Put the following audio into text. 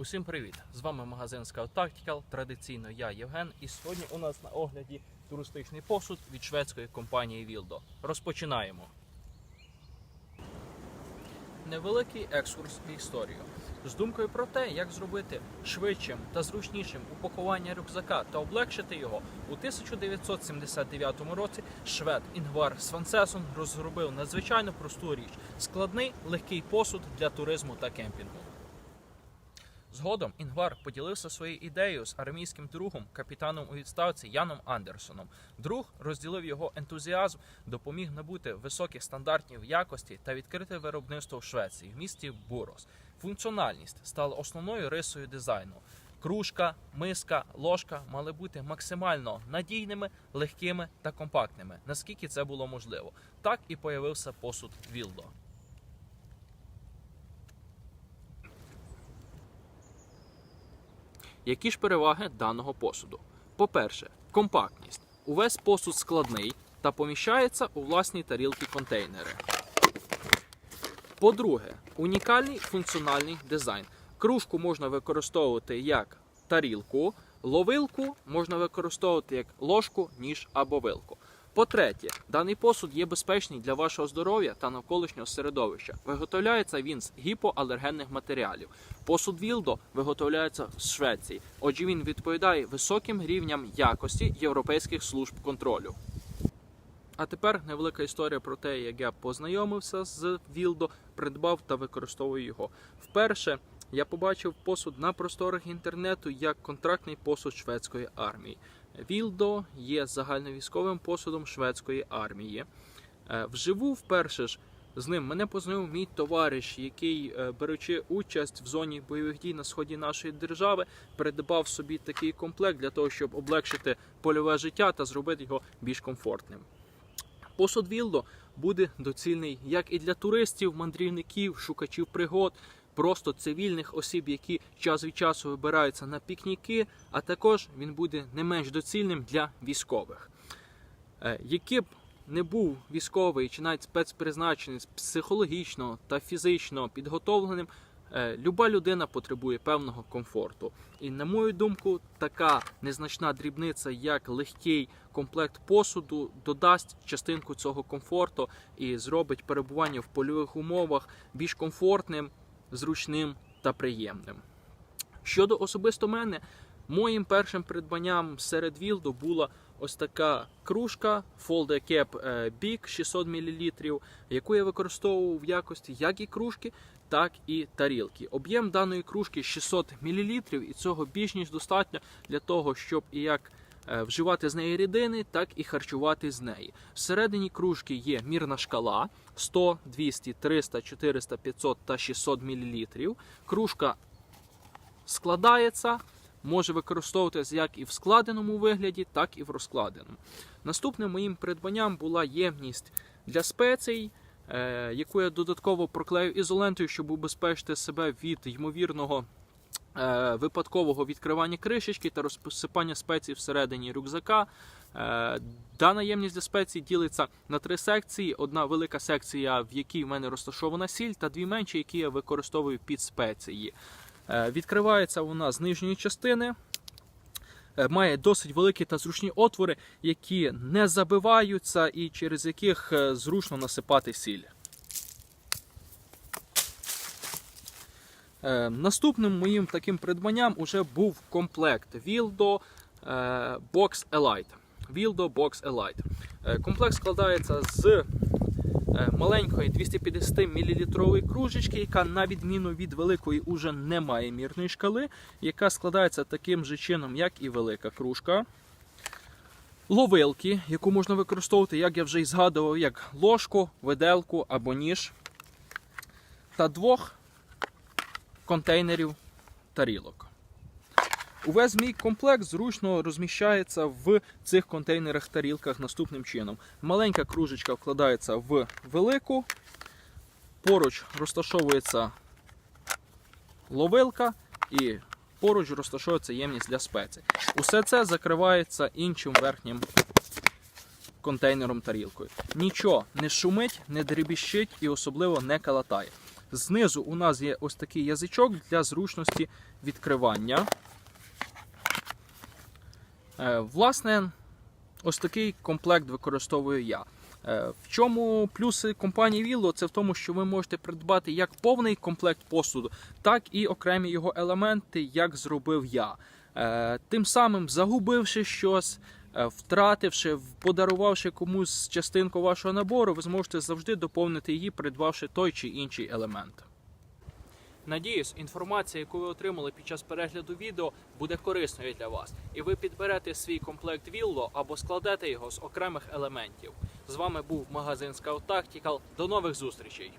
Усім привіт! З вами магазин Scout Tactical. Традиційно я Євген. І сьогодні у нас на огляді туристичний посуд від шведської компанії Вілдо. Розпочинаємо. Невеликий екскурс в історію з думкою про те, як зробити швидшим та зручнішим упакування рюкзака та облегшити його. У 1979 році швед Інгвар Свансесон розробив надзвичайно просту річ складний легкий посуд для туризму та кемпінгу. Згодом Інгвар поділився своєю ідеєю з армійським другом, капітаном у відставці Яном Андерсоном. Друг розділив його ентузіазм, допоміг набути високих стандартів якості та відкрити виробництво в Швеції в місті Бурос. Функціональність стала основною рисою дизайну. Кружка, миска, ложка мали бути максимально надійними, легкими та компактними, наскільки це було можливо. Так і появився посуд Вілдо. Які ж переваги даного посуду? По-перше, компактність. Увесь посуд складний та поміщається у власні тарілки контейнери. По-друге, унікальний функціональний дизайн. Кружку можна використовувати як тарілку, ловилку можна використовувати як ложку, ніж або вилку. По-третє, даний посуд є безпечний для вашого здоров'я та навколишнього середовища. Виготовляється він з гіпоалергенних матеріалів. Посуд Вілдо виготовляється з Швеції, отже він відповідає високим рівням якості європейських служб контролю. А тепер невелика історія про те, як я познайомився з Вілдо, придбав та використовую його. Вперше я побачив посуд на просторах інтернету як контрактний посуд шведської армії. Вілдо є загальновійськовим посудом шведської армії. Е, Вживу вперше ж з ним мене познайомив мій товариш, який, е, беручи участь в зоні бойових дій на сході нашої держави, придбав собі такий комплект для того, щоб облегшити польове життя та зробити його більш комфортним. Посуд Вілдо буде доцільний як і для туристів, мандрівників, шукачів пригод, просто цивільних осіб, які час від часу вибираються на пікніки, а також він буде не менш доцільним для військових. Е, Який б не був військовий чи навіть спецпризначений психологічно та фізично підготовленим, е, люба людина потребує певного комфорту. І на мою думку, така незначна дрібниця, як легкий комплект посуду, додасть частинку цього комфорту і зробить перебування в польових умовах більш комфортним, зручним та приємним. Щодо особисто мене, моїм першим придбанням серед Вілду була ось така кружка Folder Cap е, Big 600 мл, яку я використовував в якості як і кружки, так і тарілки. Об'єм даної кружки 600 мл, і цього більш ніж достатньо для того, щоб і як вживати з неї рідини, так і харчувати з неї. Всередині кружки є мірна шкала 100, 200, 300, 400, 500 та 600 мл. Кружка складається, може використовуватися як і в складеному вигляді, так і в розкладеному. Наступним моїм придбанням була ємність для спецій, е, яку я додатково проклею ізолентою, щоб убезпечити себе від ймовірного. Е, Випадкового відкривання кришечки та розсипання спецій всередині рюкзака. Е, Дана ємність для спецій ділиться на три секції: одна велика секція, в якій в мене розташована сіль, та дві менші, які я використовую під спеції. Е, Відкривається вона з нижньої частини. Має досить великі та зручні отвори, які не забиваються і через яких зручно насипати сіль. Наступним моїм таким придбанням уже був комплект Wildo е, Box Elite. Wildo Box Elite. Е, Комплект складається з е, маленької 250 мл кружечки, яка на відміну від великої уже не має мірної шкали, яка складається таким же чином, як і велика кружка. Ловилки, яку можна використовувати, як я вже і згадував, як ложку, виделку або ніж. Та двох контейнерів тарілок. Увесь мій комплект зручно розміщається в цих контейнерах тарілках наступним чином. Маленька кружечка вкладається в велику, поруч розташовується ловилка і поруч розташовується ємність для спецій. Усе це закривається іншим верхнім контейнером тарілкою. Нічого не шумить, не дребіщить і особливо не калатає. Знизу у нас є ось такий язичок для зручності відкривання. Е, Власне, ось такий комплект використовую я. Е, В чому плюси компанії Вілло? Це в тому, що ви можете придбати як повний комплект посуду, так і окремі його елементи, як зробив я. Е, Тим самим загубивши щось, втративши, подарувавши комусь частинку вашого набору, ви зможете завжди доповнити її, придбавши той чи інший елемент. Надіюсь, інформація, яку ви отримали під час перегляду відео, буде корисною для вас, і ви підберете свій комплект Вілло або складете його з окремих елементів. З вами був магазин Scout Tactical. До нових зустрічей!